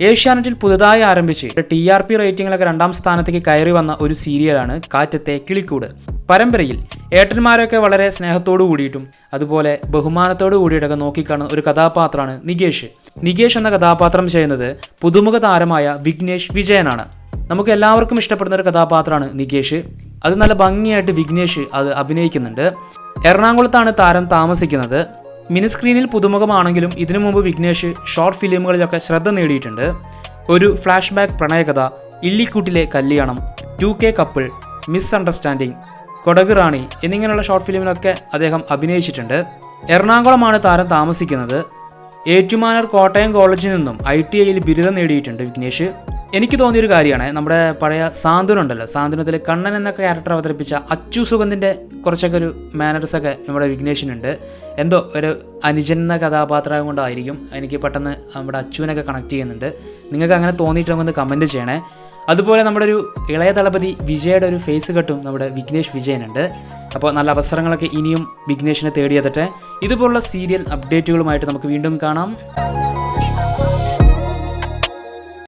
ഏഷ്യാനെറ്റിൽ പുതുതായി ആരംഭിച്ച് ടി ആർ പി റേറ്റിംഗിലൊക്കെ രണ്ടാം സ്ഥാനത്തേക്ക് കയറി വന്ന ഒരു സീരിയലാണ് കാറ്റത്തെ കിളിക്കൂട്. പരമ്പരയിൽ ഏട്ടന്മാരൊക്കെ വളരെ സ്നേഹത്തോടു കൂടിയിട്ടും അതുപോലെ ബഹുമാനത്തോടു കൂടിയിട്ടൊക്കെ നോക്കിക്കാണുന്ന ഒരു കഥാപാത്രമാണ് നികേഷ്. നികേഷ് എന്ന കഥാപാത്രം ചെയ്യുന്നത് പുതുമുഖ താരമായ വിഘ്നേഷ് വിജയനാണ്. നമുക്ക് എല്ലാവർക്കും ഇഷ്ടപ്പെടുന്ന ഒരു കഥാപാത്രമാണ് നികേഷ്. അത് നല്ല ഭംഗിയായിട്ട് വിഘ്നേഷ് അത് അഭിനയിക്കുന്നുണ്ട്. എറണാകുളത്താണ് താരം താമസിക്കുന്നത്. മിനി സ്ക്രീനിൽ പുതുമുഖമാണെങ്കിലും ഇതിനു മുമ്പ് വിഘ്നേഷ് ഷോർട്ട് ഫിലിമുകളിലൊക്കെ ശ്രദ്ധ നേടിയിട്ടുണ്ട്. ഒരു ഫ്ലാഷ് ബാക്ക് പ്രണയകഥ ഇള്ളിക്കൂട്ടിലെ കല്യാണം two K couple misunderstanding Kodak Rani എന്നിങ്ങനെയുള്ള ഷോർട്ട് ഫിലിമിലൊക്കെ അദ്ദേഹം അഭിനയിച്ചിട്ടുണ്ട്. എറണാകുളമാണ് താരം താമസിക്കുന്നത്. ഏറ്റുമാനൂർ കോട്ടയം കോളേജിൽ നിന്നും ഐ ടി ഐയിൽ ബിരുദം നേടിയിട്ടുണ്ട് വിഘ്നേഷ്. എനിക്ക് തോന്നിയൊരു കാര്യമാണ്. നമ്മുടെ പഴയ സാന്ത്വനം ഉണ്ടല്ലോ സാന്ത്വനത്തിൽ കണ്ണൻ എന്ന ക്യാരക്ടർ അവതരിപ്പിച്ച അച്ചു സുഗന്ധിന്റെ കുറച്ചൊക്കെ ഒരു മാനേഴ്സ് ഒക്കെ നമ്മുടെ വിഘ്നേഷിനുണ്ട്. എന്തോ ഒരു അനുജൻ എന്ന കഥാപാത്രം കൊണ്ടായിരിക്കും എനിക്ക് പെട്ടെന്ന് നമ്മുടെ അച്ചുവിനൊക്കെ കണക്ട് ചെയ്യുന്നുണ്ട്. നിങ്ങൾക്ക് അങ്ങനെ തോന്നിയിട്ടുണ്ടെങ്കിൽ ഒന്ന് കമന്റ് ചെയ്യണേ. അതുപോലെ നമ്മുടെ ഒരു ഇളയ തളപതി വിജയുടെ ഒരു ഫേസ് കെട്ടും നമ്മുടെ വിഘ്നേഷ് വിജയനുണ്ട്. അപ്പോൾ നല്ല അവസരങ്ങളൊക്കെ ഇനിയും വിഘ്നേഷിനെ തേടിയെത്തട്ടെ ഇതുപോലുള്ള സീരിയൽ അപ്ഡേറ്റുകളുമായിട്ട് നമുക്ക് വീണ്ടും കാണാം.